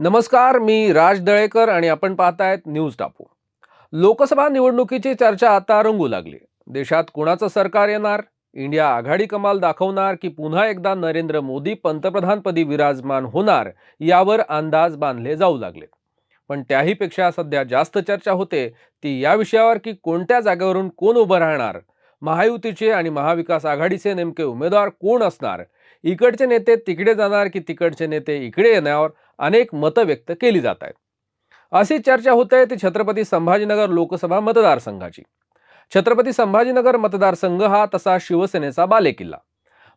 नमस्कार मी राज दळेकर आणि आपण पाहतायत न्यूज टापू. लोकसभा निवडणुकीची चर्चा आता रंगू लागली. देशात कुणाचं सरकार येणार? इंडिया आघाडी कमाल दाखवणार की पुन्हा एकदा नरेंद्र मोदी पंतप्रधानपदी विराजमान होणार यावर अंदाज बांधले जाऊ लागले. पण त्याहीपेक्षा सध्या जास्त चर्चा होते ती या विषयावर की कोणत्या जागेवरून कोण उभं राहणार? महायुतीचे आणि महाविकास आघाडीचे नेमके उमेदवार कोण असणार? इकडचे नेते तिकडे जाणार की तिकडचे नेते इकडे येण्यावर अनेक मतं व्यक्त केली जात आहेत. अशी चर्चा होते ती छत्रपती संभाजीनगर लोकसभा मतदारसंघाची. छत्रपती संभाजीनगर मतदारसंघ हा तसा शिवसेनेचा बालेकिल्ला.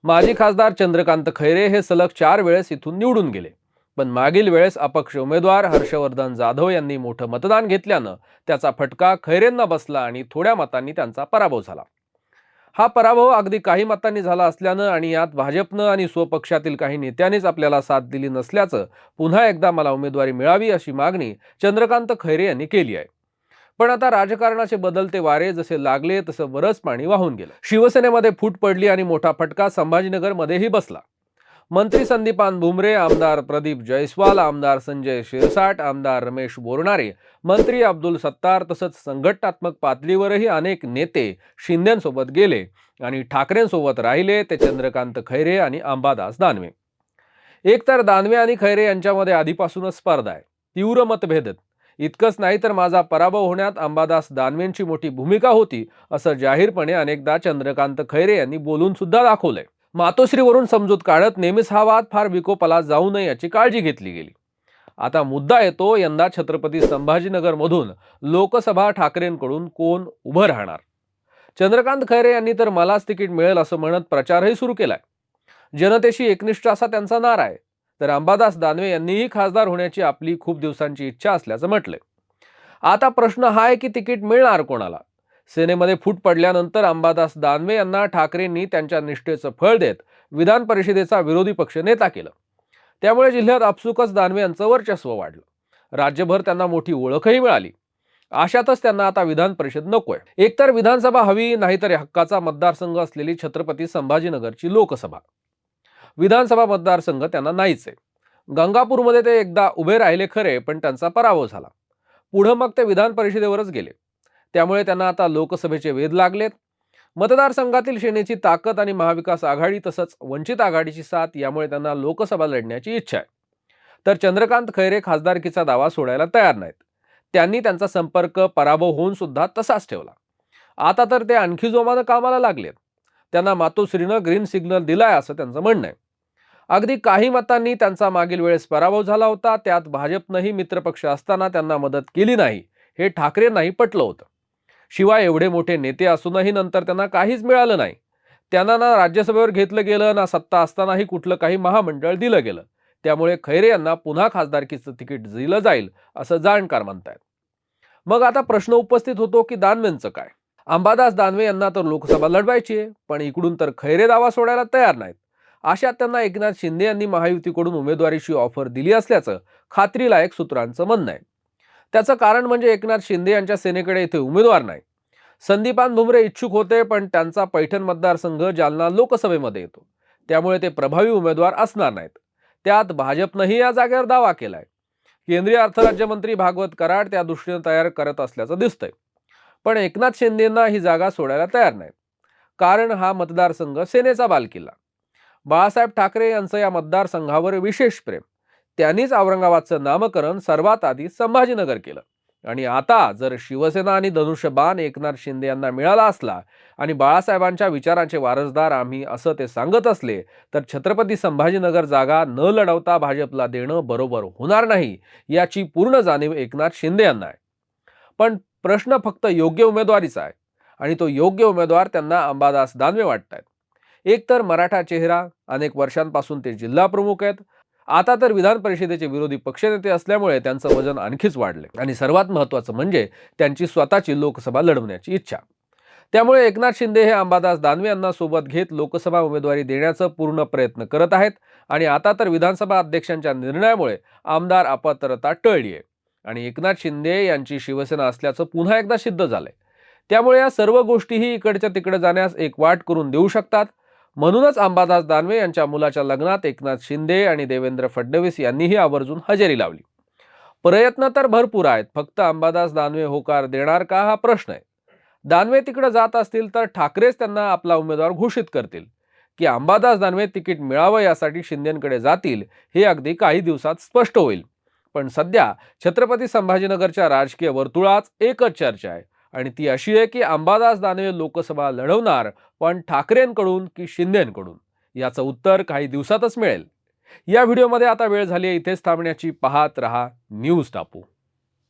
माजी खासदार चंद्रकांत खैरे हे सलग चार वेळेस इथून निवडून गेले. पण मागील वेळेस अपक्ष उमेदवार हर्षवर्धन जाधव यांनी मोठं मतदान घेतल्यानं त्याचा फटका खैरेंना बसला आणि थोड्या मतांनी त्यांचा पराभव झाला. हा पराभव अगदी काही मतांनी झाला असल्यानं आणि यात भाजपनं आणि स्वपक्षातील काही नेत्यांनीच आपल्याला साथ दिली नसल्याचं पुन्हा एकदा मला उमेदवारी मिळावी अशी मागणी चंद्रकांत खैरे यांनी केली आहे. पण आता राजकारणाचे बदलते वारे जसे लागले तसं बरंच पाणी वाहून गेलं. शिवसेनेमध्ये फूट पडली आणि मोठा फटका संभाजीनगरमध्येही बसला. मंत्री संदीपान भुमरे आमदार प्रदीप जयस्वाल आमदार संजय शिरसाट आमदार रमेश बोरणारे मंत्री अब्दुल सत्तार तसंच संघटनात्मक पातळीवरही अनेक नेते शिंदेंसोबत गेले आणि ठाकरेंसोबत राहिले ते चंद्रकांत खैरे आणि अंबादास दानवे. एकतर दानवे आणि खैरे यांच्यामध्ये आधीपासूनच स्पर्धा आहे तीव्र मतभेद इतकंच नाही तर माझा पराभव होण्यात अंबादास दानवेंची मोठी भूमिका होती असं जाहीरपणे अनेकदा चंद्रकांत खैरे यांनी बोलून सुद्धा दाखवलंय. मातोश्रीवरून समजूत काढत नेहमीच हा वाद फार विकोपाला जाऊ नये याची काळजी घेतली गेली. आता मुद्दा येतो यंदा छत्रपती संभाजीनगरमधून लोकसभा ठाकरेंकडून कोण उभं राहणार? चंद्रकांत खैरे यांनी तर मलाच तिकीट मिळेल असं म्हणत प्रचारही सुरू केलाय. जनतेशी एकनिष्ठ असा त्यांचा नारा आहे. तर अंबादास दानवे यांनीही खासदार होण्याची आपली खूप दिवसांची इच्छा असल्याचं म्हटलंय. आता प्रश्न हा आहे की तिकीट मिळणार कोणाला? सेनेमध्ये फूट पडल्यानंतर अंबादास दानवे यांना ठाकरेंनी त्यांच्या निष्ठेचं फळ देत विधान परिषदेचा विरोधी पक्ष नेता केलं. त्यामुळे जिल्ह्यात आपसुकच दानवे यांचं वर्चस्व वाढलं. राज्यभर त्यांना मोठी ओळखही मिळाली. अशातच त्यांना आता विधान परिषद नकोय. एकतर विधानसभा हवी नाहीतर हक्काचा मतदारसंघ असलेली छत्रपती संभाजीनगरची लोकसभा. विधानसभा मतदारसंघ त्यांना नाहीच आहे. गंगापूरमध्ये ते एकदा उभे राहिले खरे पण त्यांचा पराभव झाला. पुढं मग ते विधान परिषदेवरच गेले. त्यामुळे त्यांना आता लोकसभेचे वेध लागलेत. मतदारसंघातील सेनेची ताकद आणि महाविकास आघाडी तसंच वंचित आघाडीची साथ यामुळे त्यांना लोकसभा लढण्याची इच्छा आहे. तर चंद्रकांत खैरे खासदारकीचा दावा सोडायला तयार नाहीत. त्यांनी त्यांचा संपर्क पराभव होऊन सुद्धा तसाच ठेवला. आता तर ते आणखी जोमानं कामाला लागलेत. त्यांना मातोश्रीनं ग्रीन सिग्नल दिलाय असं त्यांचं म्हणणं आहे. अगदी काही मतांनी त्यांचा मागील वेळेस पराभव झाला होता. त्यात भाजपनंही मित्रपक्ष असताना त्यांना मदत केली नाही. हे ठाकरेंनाही पटलं होतं. शिवाय एवढे मोठे नेते असूनही नंतर त्यांना काहीच मिळालं नाही. त्यांना ना राज्यसभेवर घेतलं गेलं ना सत्ता असतानाही कुठलं काही महामंडळ दिलं गेलं. त्यामुळे खैरे यांना पुन्हा खासदारकीचं तिकीट दिलं जाईल असं जाणकार म्हणतायत. मग आता प्रश्न उपस्थित होतो की दानवेंचं काय? अंबादास दानवे यांना तर लोकसभा लढवायची आहे पण इकडून तर खैरे दावा सोडायला तयार नाहीत. अशात त्यांना एकनाथ शिंदे यांनी महायुतीकडून उमेदवारीची ऑफर दिली असल्याचं खात्रीलायक सूत्रांचं म्हणणं आहे. त्याचं कारण म्हणजे एकनाथ शिंदे यांच्या सेनेकडे इथे उमेदवार नाही. संदीपान भुमरे इच्छुक होते पण त्यांचा पैठण मतदारसंघ जालना लोकसभेमध्ये येतो. त्यामुळे ते प्रभावी उमेदवार असणार नाहीत. त्यात भाजपनंही या जागेवर दावा केलाय. केंद्रीय अर्थराज्यमंत्री भागवत कराड त्या दृष्टीनं तयार करत असल्याचं दिसतंय. पण एकनाथ शिंदेंना ही जागा सोडायला तयार नाही कारण हा मतदारसंघ सेनेचा बालकिल्ला. बाळासाहेब ठाकरे यांचं या मतदारसंघावर विशेष प्रेम. त्यांनीच औरंगाबादचं नामकरण सर्वात आधी संभाजीनगर केलं. आणि आता जर शिवसेना आणि धनुष्यबाण एकनाथ शिंदे यांना मिळाला असला आणि बाळासाहेबांच्या विचारांचे वारसदार आम्ही असं ते सांगत असले तर छत्रपती संभाजीनगर जागा न लढवता भाजपला देणं बरोबर होणार नाही याची पूर्ण जाणीव एकनाथ शिंदे यांना आहे. पण प्रश्न फक्त योग्य उमेदवारीचा आहे आणि तो योग्य उमेदवार त्यांना अंबादास दानवे वाटत आहेत एकतर मराठा चेहरा अनेक वर्षांपासून ते जिल्हा प्रमुख आहेत आता तर विधान परिषदेचे विरोधी पक्षनेते असल्यामुळे त्यांचं वजन आणखीच वाढले. आणि सर्वात महत्त्वाचं म्हणजे त्यांची स्वतःची लोकसभा लढवण्याची इच्छा. त्यामुळे एकनाथ शिंदे हे अंबादास दानवे यांना सोबत घेत लोकसभा उमेदवारी देण्याचा पूर्ण प्रयत्न करत आहेत. आणि आता तर विधानसभा अध्यक्षांच्या निर्णयामुळे आमदार अपात्रता टळली आहे आणि एकनाथ शिंदे यांची शिवसेना असल्याचं पुन्हा एकदा सिद्ध झालंय. त्यामुळे या सर्व गोष्टीही इकडच्या तिकडे जाण्यास एक वाट करून देऊ शकतात. म्हणूनच अंबादास दानवे यांच्या मुलाच्या लग्नात एकनाथ शिंदे आणि देवेंद्र फडणवीस यांनीही आवर्जून हजेरी लावली. प्रयत्न तर भरपूर आहेत फक्त अंबादास दानवे होकार देणार का हा प्रश्न आहे. दानवे तिकडे जात असतील तर ठाकरेच त्यांना आपला उमेदवार घोषित करतील. की अंबादास दानवे तिकीट मिळावं यासाठी शिंदेकडे जातील हे अगदी काही दिवसात स्पष्ट होईल. पण सध्या छत्रपती संभाजीनगरच्या राजकीय वर्तुळात एकच चर्चा आहे. आणि ती अशी आहे की अंबादास दानवे लोकसभा लढवणार पण ठाकरेंकडून की शिंदेंकडून? याचं उत्तर काही दिवसातच मिळेल. या व्हिडिओमध्ये आता वेळ झाली आहे इथेच थांबण्याची. पाहत रहा न्यूज टापू.